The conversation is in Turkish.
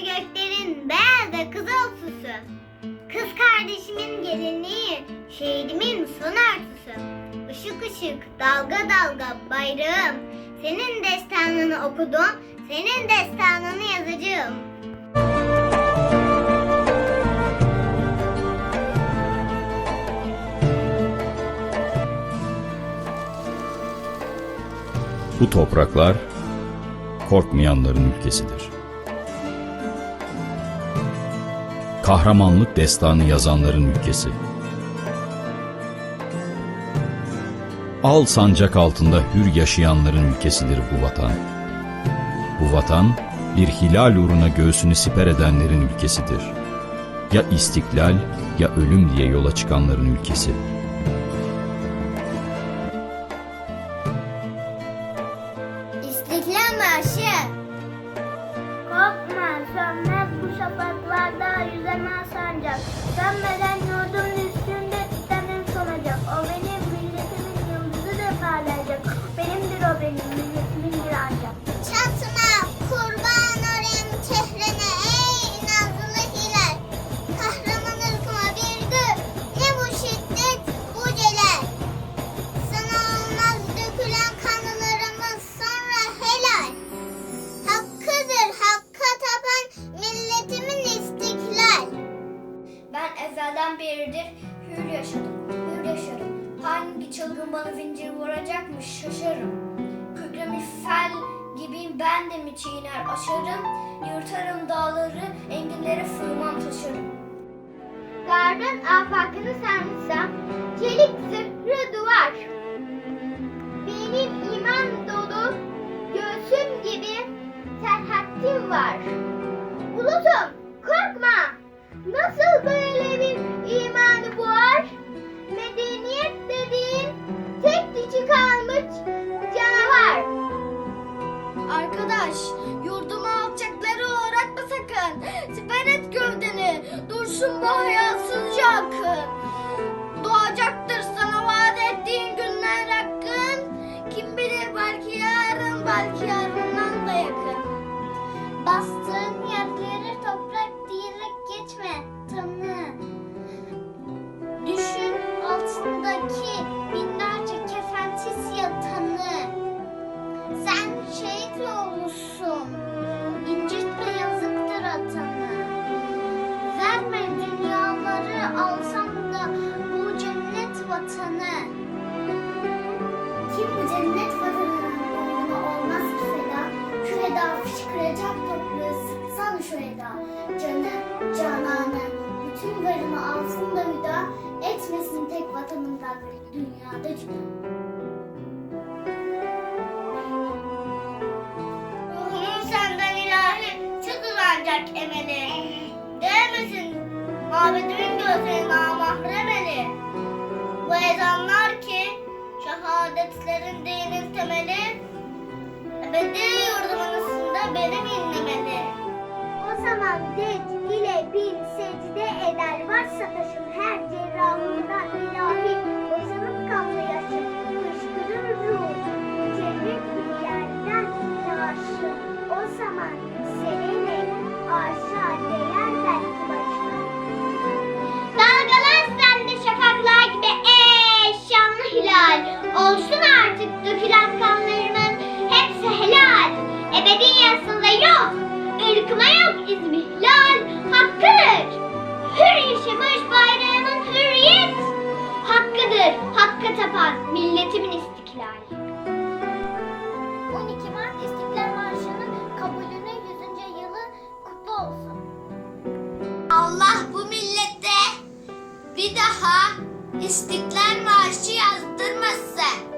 göklerin beyaz da kızıl süsü. Kız kardeşimin gelinliği, şehidimin son arzusu. Işık ışık, dalga dalga bayrağım. Senin destanını okudum, senin destanını yazacağım. Bu topraklar korkmayanların ülkesidir. Kahramanlık destanı yazanların ülkesi. Al sancak altında hür yaşayanların ülkesidir bu vatan. Bu vatan bir hilal uğruna göğsünü siper edenlerin ülkesidir. Ya istiklal ya ölüm diye yola çıkanların ülkesi. Şafaklarda yüzemez sancak. Sönmeden ezelden beridir hür yaşadım, hür yaşarım. Hangi çılgın bana zincir vuracakmış şaşarım. Kükremiş fel gibiyim ben de mi çiğner aşarım. Yırtarım dağları, enginlere sığmam taşırım. Gardın afakını sarmışsam, çelik zırhlı duvar. Belki yarından da yakın. Bastığın yerleri toprak diyerek geçme tanı. Düşün altındaki binlerce sıksan şu eda. Canı, cananı, bütün varımı alsın da hüda. Etmesin tek vatanımdan dünyada cüda. Ruhumun senden çok uzanacak emeli. Değmesin mabedimin gözlerine amahremeli. Bu ezanlar ki şehadetlerin dinin temeli ebedi yurdumun ısında benim inlemeli. Zaman zevk ile bir secde eder. Varsa taşın her cerrahından ırkıma yok izmihlal. Hakkıdır. Hür yaşamış bayrağımın hürriyet. Hakkıdır, hakka tapan milletimin istiklali. 12 Mart İstiklal Marşı'nın kabulünün 100. yılı kutlu olsun. Allah bu millete bir daha İstiklal Marşı yazdırmasın.